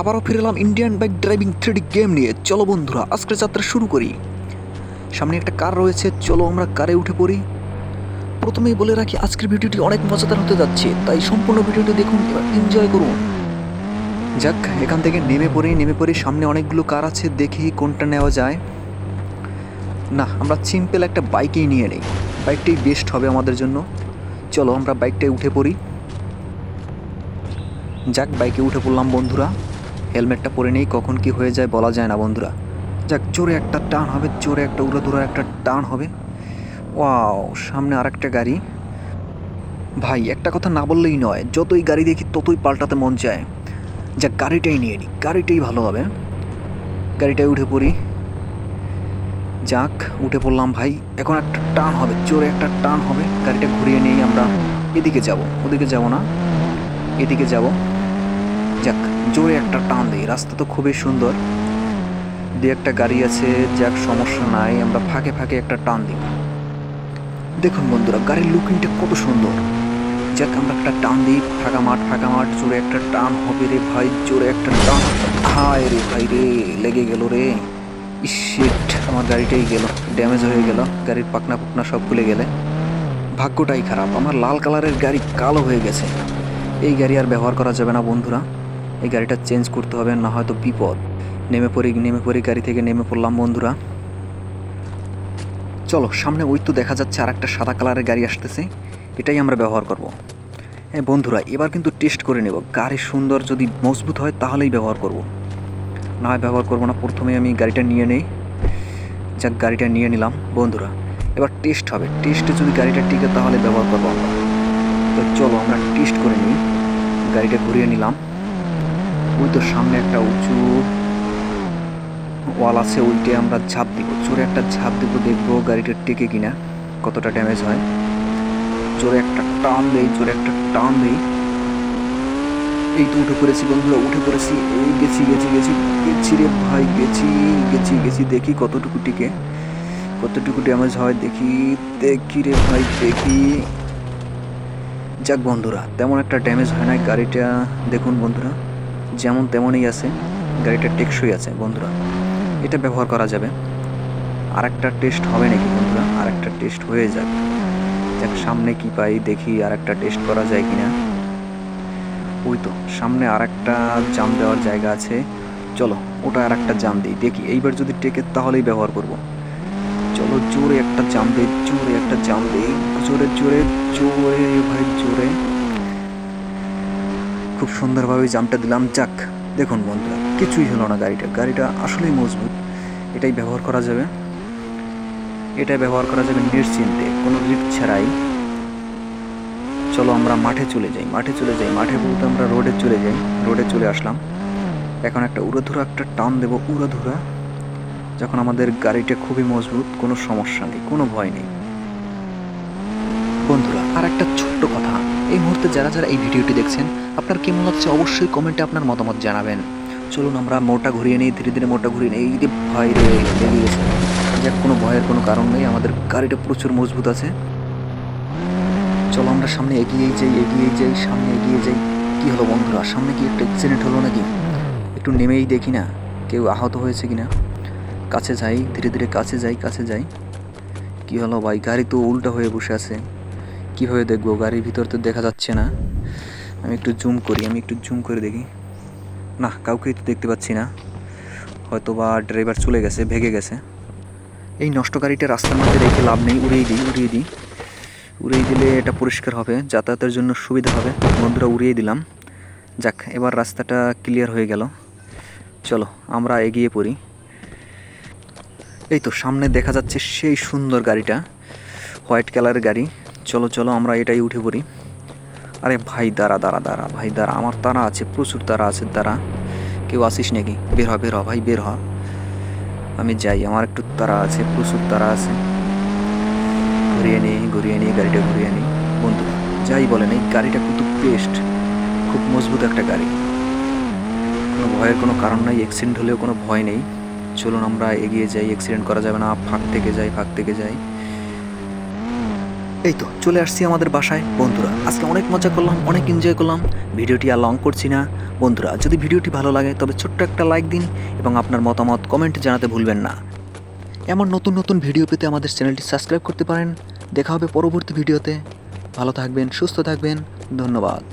আবারও ফিরে এলাম Indian bike driving three D game নিয়ে। চলো বন্ধুরা, আজকের যাত্রা শুরু করি। সামনে একটা কার রয়েছে, চলো আমরা কারে উঠে পড়ি। প্রথমেই বলে রাখি, আজকের ভিডিওটি অনেক মজাদার হতে যাচ্ছে, তাই সম্পূর্ণ ভিডিওটি দেখুন, এবার এনজয় করুন। যাক, এখান থেকে নেমে পড়ি নেমে পড়ি, সামনে অনেকগুলো কার আছে, দেখি কোনটা নেওয়া যায়। না, আমরা সিম্পল একটা বাইকেই নিয়ে নিই। বাইকটাই বেস্ট হবে আমাদের জন্য। চলো আমরা বাইকটায় উঠে পড়ি। যাক বাইকে উঠে পড়লাম বন্ধুরা। হেলমেটটা পরে নেই, কখন কি হয়ে যায় বলা যায় না বন্ধুরা। যাক, জোরে একটা টান হবে, জোরে একটা উড়াধুরা একটা টান হবে। ওয়াও, সামনে আর একটা গাড়ি। ভাই, একটা কথা না বললেই নয়, যতই গাড়ি দেখি ততই পাল্টাতে মন চায়। যাক, গাড়িটাই নিয়ে নিই গাড়িটাই ভালো হবে। গাড়িটায় উঠে পড়ি। যাক, উঠে পড়লাম ভাই, এখন একটা টান হবে, জোরে একটা টান হবে। গাড়িটা ঘুরিয়ে নিয়েই আমরা এদিকে যাব, ওদিকে যাব না, এদিকে যাব। যাক জোরে একটা টান দিই। রাস্তা তো খুবই সুন্দর। দু একটা গাড়ি আছে, যাক সমস্যা নাই, আমরা ফাঁকে ফাঁকে একটা টান দিই। দেখুন বন্ধুরা, গাড়ির লুকিংটা কত সুন্দর। যাক, আমরা একটা টান দিই, ফাঁকা মাঠ ফাঁকা মাঠ, জোরে একটা টান হবে রে ভাই, জোরে একটা টান। হায় রে ভাই রে, লেগে গেল রে। ইসিট আমার গাড়িটাই গেল ড্যামেজ হয়ে গেল, গাড়ির পাকনা পুকনা সব খুলে গেলে। ভাগ্যটাই খারাপ, আমার লাল কালারের গাড়ি কালো হয়ে গেছে। এই গাড়ি আর ব্যবহার করা যাবে না বন্ধুরা। এই গাড়িটা চেঞ্জ করতে হবে, না হয়তো বিপদ। নেমে পড়ি নেমে পড়ি গাড়ি থেকে, নেমে পড়লাম, বন্ধুরা। চলো, সামনে ওই তো দেখা যাচ্ছে আর একটা সাদা কালারের গাড়ি আসতেছে। এটাই আমরা ব্যবহার করব। হ্যাঁ বন্ধুরা, এবার কিন্তু টেস্ট করে নেব। গাড়ি সুন্দর যদি মজবুত হয়, তাহলেই ব্যবহার করব। না হয় ব্যবহার করব না। প্রথমে আমি গাড়িটা নিয়ে নেই। যাক, গাড়িটা নিয়ে নিলাম, বন্ধুরা। এবার টেস্ট হবে। টেস্টে যদি গাড়িটা টিকে, তাহলে ব্যবহার করব আমরা। তো চলো, আমরা টেস্ট করে নিই। গাড়িটা ঘুরিয়ে নিলাম। ওই তো সামনে একটা উঁচু ওয়াল আছে, ওইটে আমরা ঝাঁপ দিব। চোরে একটা ঝাঁপ দিব, দেখব গাড়িটা টেকে কিনা, কতটা ড্যামেজ হয়। জোরে একটা টান দেই জোরে একটা টান দেই। এই তো উঠে পড়েছি বন্ধুরা, উঠে পড়েছি। এই গেছি গেছি গেছি গেছি রে ভাই, গেছি গেছি গেছি, দেখি কতটুকু টিকে, কতটুকু ড্যামেজ হয়, দেখি দেখি রে ভাই, দেখি। যাক বন্ধুরা, তেমন একটা ড্যামেজ হয় না গাড়িটা, দেখুন বন্ধুরা। যেমন তেমনই আছে, গাড়িটা টেকসই আছে বন্ধুরা। এটা ব্যবহার করা যাবে। আর একটা টেস্ট হবে নাকি বন্ধুরা? আর একটা টেস্ট হয়ে যাক যাক, সামনে কি পাই, দেখি আর একটা টেস্ট করা যায় কিনা। ওই তো, সামনে আর একটা জাম দেওয়ার জায়গা আছে। চলো, ওটা আর একটা জাম দিই। দেখি, এইবার যদি টেকে তাহলেই ব্যবহার করব। চলো, জোরে একটা জাম দিই, জোরে একটা জাম দিই। জোরে জোরে জোরে, ভাই, জোরে। খুব সুন্দরভাবে জামটা দিলাম। যাক, দেখুন বন্ধুরা, কিছুই হলো না গাড়িটা। গাড়িটা আসলেই মজবুত। এটাই ব্যবহার করা যাবে। এটাই ব্যবহার করা যাবে নিশ্চিন্তে, কোনো রিস্ক ছাড়াই। চলো আমরা মাঠে চলে যাই, মাঠে চলে যাই। মাঠে বলতে আমরা রোডে চলে যাই। রোডে চলে আসলাম। এখন একটা উড়োধুরা, একটা টান দেবো উড়োধুরা। যখন আমাদের গাড়িটা খুবই মজবুত, কোনো সমস্যা নেই, কোনো ভয় নেই। বন্ধুরা আর একটা ছোট্ট কথা। এই মুহূর্তে যারা যারা এই ভিডিওটি দেখছেন, আপনার কেমন লাগছে অবশ্যই কমেন্টে আপনার মতামত জানাবেন। চলুন আমরা মোটা ঘুরিয়ে নিই, ধীরে ধীরে মোটা ঘুরিয়ে নিই। এই যে ভয় রে, লেগে গেছে। যাক, কোনো ভয়ের কোনো কারণ নেই, আমাদের গাড়িটা প্রচুর মজবুত আছে। চলো আমরা সামনে এগিয়েই যাই এগিয়েই যাই, সামনে এগিয়ে যাই। কি হলো বন্ধুরা, সামনে কি একটা অ্যাক্সিডেন্ট হলো নাকি? একটু নেমেই দেখি না, কেউ আহত হয়েছে কিনা। কাছে যাই, ধীরে ধীরে কাছে যাই কাছে যাই। কি হলো ভাই, গাড়ি তো উল্টা হয়ে বসে আছে। কীভাবে দেখব? গাড়ির ভিতর তো দেখা যাচ্ছে না। আমি একটু জুম করি, আমি একটু জুম করে দেখি। না, কাউকেই তো দেখতে পাচ্ছি না। হয়তো বা ড্রাইভার চলে গেছে, ভেগে গেছে। এই নষ্ট গাড়িটা রাস্তার মধ্যে রেখে লাভ নেই, উড়িয়ে দিই উড়িয়ে দিই। উড়িয়ে দিলে এটা পরিষ্কার হবে, যাতায়াতের জন্য সুবিধা হবে। বন্ধুরা, উড়িয়ে দিলাম। যাক, এবার রাস্তাটা ক্লিয়ার হয়ে গেল। চলো, আমরা এগিয়ে পড়ি। এই তো, সামনে দেখা যাচ্ছে সেই সুন্দর গাড়িটা। হোয়াইট কালারের গাড়ি। চলো চলো, আমরা এটাই উঠে পড়ি। আরে ভাই, দাঁড়া দাঁড়া দাঁড়া, ভাই, দাঁড়া, আমার তারা আছে, প্রচুর তারা আছে, দাঁড়া। কেউ আসিস নাকি? বের হ বের হ, ভাই, বের হ। আমি যাই, আমার একটু তারা আছে, প্রচুর তারা আছে। ঘুরিয়ে নিই ঘুরিয়ে নিই গাড়িটা ঘুরিয়ে নিই বন্ধু, যাই বলেন, এই গাড়িটা কিন্তু বেস্ট খুব মজবুত একটা গাড়ি। কোনো ভয়ের কোনো কারণ নাই অ্যাক্সিডেন্ট হলেও কোনো ভয় নেই। চলুন, আমরা এগিয়ে যাই অ্যাক্সিডেন্ট করা যাবে না, ফাঁক থেকে যাই, ফাঁক থেকে যাই। এই তো, চলে আসছি আমাদের বাসায়। বন্ধুরা, আজকে অনেক মজা করলাম, অনেক এনজয় করলাম। ভিডিওটি আর লং করছি না। বন্ধুরা, যদি ভিডিওটি ভালো লাগে, তবে ছোট্ট একটা লাইক দিন এবং আপনার মতামত কমেন্টে জানাতে ভুলবেন না। এমন নতুন নতুন ভিডিও পেতে আমাদের চ্যানেলটি সাবস্ক্রাইব করতে পারেন। দেখা হবে পরবর্তী ভিডিওতে ভালো থাকবেন, সুস্থ থাকবেন। ধন্যবাদ।